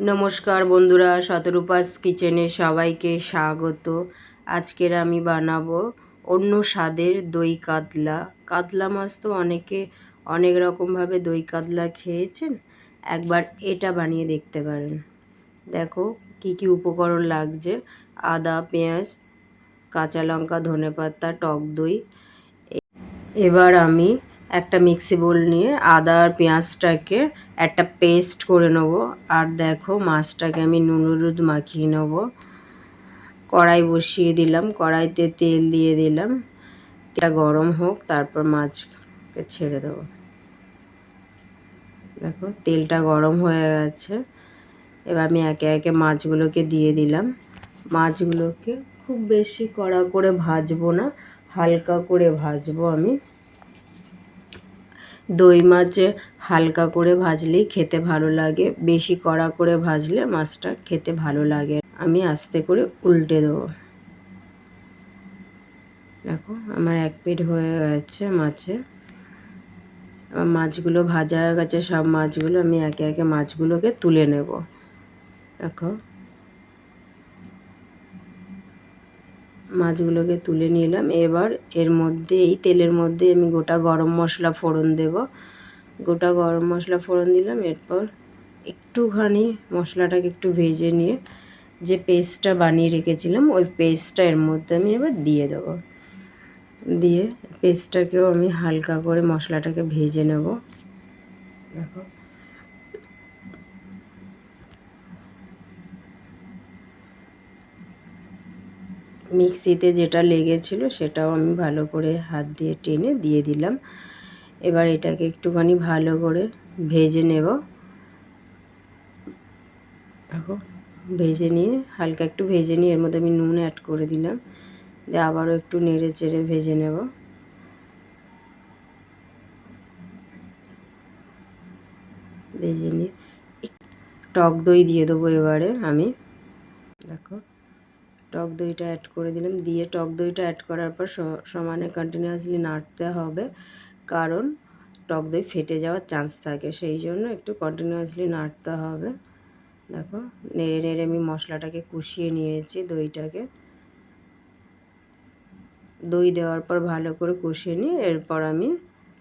নমস্কার বন্ধুরা, শতরূপাস কিচেনে সবাইকে স্বাগত। আজকের আমি বানাবো অন্য স্বাদের দই কাতলা। কাতলা মাছ তো অনেকে অনেক রকমভাবে দই কাতলা খেয়েছেন, একবার এটা বানিয়ে দেখতে পারেন। দেখো কি কি উপকরণ লাগছে। আদা, পেঁয়াজ, কাঁচা লঙ্কা, ধনেপাতা, টক দই। এবার আমি একটা মিক্সি বোল নিয়ে আদা আর পেঁয়াজটাকে একটা পেস্ট করে নেব। আর দেখো মাছটাকে আমি নুন মাখিয়ে নেব। কড়াই বসিয়ে দিলাম, কড়াইতে তেল দিয়ে দিলাম। তেলটা গরম হোক, তারপর মাছকে ছেড়ে দেবো। দেখো তেলটা গরম হয়ে গেছে। এবার আমি একে একে মাছগুলোকে দিয়ে দিলাম। মাছগুলোকে খুব বেশি কড়া করে ভাজবো না, হালকা করে ভাজবো আমি। দই মাছে হালকা করে ভাজলেই খেতে ভালো লাগে, বেশি কড়া করে ভাজলে মাছটা খেতে ভালো লাগে। আমি আস্তে করে উল্টে দেবো। দেখো, আমার এক পিঠ হয়ে গেছে মাছে। মাছগুলো ভাজা হয়ে গেছে, সব মাছগুলো আমি একে একে মাছগুলোকে তুলে নেব। দেখো। মাছগুলোকে তুলে নিলাম। এবার এর মধ্যে, এই তেলের মধ্যে আমি গোটা গরম মশলা ফোড়ন দেব। গোটা গরম মশলা ফোড়ন দিলাম। এরপর একটুখানি মশলাটাকে একটু ভেজে নিয়ে যে পেস্টটা বানিয়ে রেখেছিলাম, ওই পেস্টটা এর মধ্যে আমি এবার দিয়ে দেবো। দিয়ে পেস্টটাকেও আমি হালকা করে মশলাটাকে ভেজে নেব। দেখো। মিক্সিতে যেটা লেগেছিল সেটাও আমি ভালো করে হাত দিয়ে টেনে দিয়ে দিলাম। এবার এটাকে একটুখানি ভালো করে ভেজে নেব। দেখো, ভেজে নিয়ে হালকা একটু ভেজে নিয়ে এর মধ্যে আমি নুন অ্যাড করে দিলাম। দিয়ে আবারও একটু নেড়ে চেড়ে ভেজে নেব। ভেজে নিয়ে টক দই দিয়ে দেবো এবারে আমি। দেখো টক দইটা অ্যাড করে দিলাম। দিয়ে টক দইটা অ্যাড করার পর সমানে কন্টিনিউয়াসলি নাড়তে হবে। কারণ টক দই ফেটে যাওয়ার চান্স থাকে। সেই জন্য একটু কন্টিনিউয়াসলি নাড়তে হবে। দেখো, নেড়ে নেড়ে আমি মশলাটাকে কুষিয়ে নিয়েছি দইটাকে। দই দেওয়ার পর ভালো করে কষিয়ে নিয়ে এরপর আমি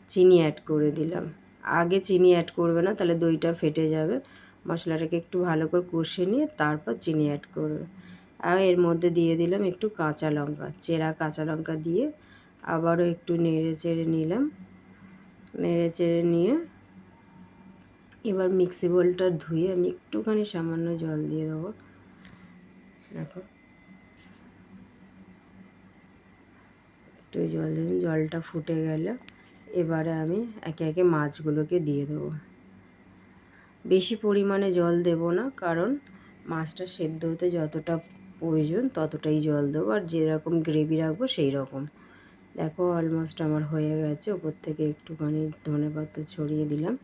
চিনি অ্যাড করে দিলাম। আগে চিনি অ্যাড করবে না, তাহলে দইটা ফেটে যাবে। মশলাটাকে একটু ভালো করে কষিয়ে নিয়ে তারপর চিনি অ্যাড করবে। আর এর মধ্যে দিয়ে দিলাম একটু কাঁচা লঙ্কা, চেরা কাঁচা লঙ্কা দিয়ে আবারও একটু নেড়ে চেড়ে নিলাম। নেড়ে চেড়ে নিয়ে এবার মিক্সি বোলটা ধুয়ে আমি একটুখানি সামান্য জল দিয়ে দেবো। দেখো। একটু জল দিন জলটা ফুটে গেল। এবারে আমি একে একে মাছগুলোকে দিয়ে দেবো। বেশি পরিমাণে জল দেব না, কারণ মাছটা সেদ্ধ হতে যতটা প্রয়োজন ততটাই জল দেবো আর যেরকম গ্রেভি রাখব সেই রকম দেখো অলমোস্ট আমার হয়ে গেছে, ওপর থেকে একটুখানি ধনে পাতা ছড়িয়ে দিলাম।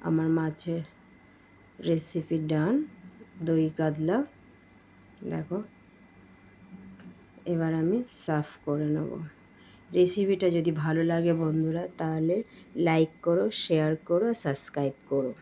আমার মাছের রেসিপি ডান দই কাতলা। দেখো, এবার আমি সাফ করে নেব। রেসিপিটা যদি ভালো লাগে বন্ধুরা, তাহলে লাইক করো শেয়ার করো সাবস্ক্রাইব করো।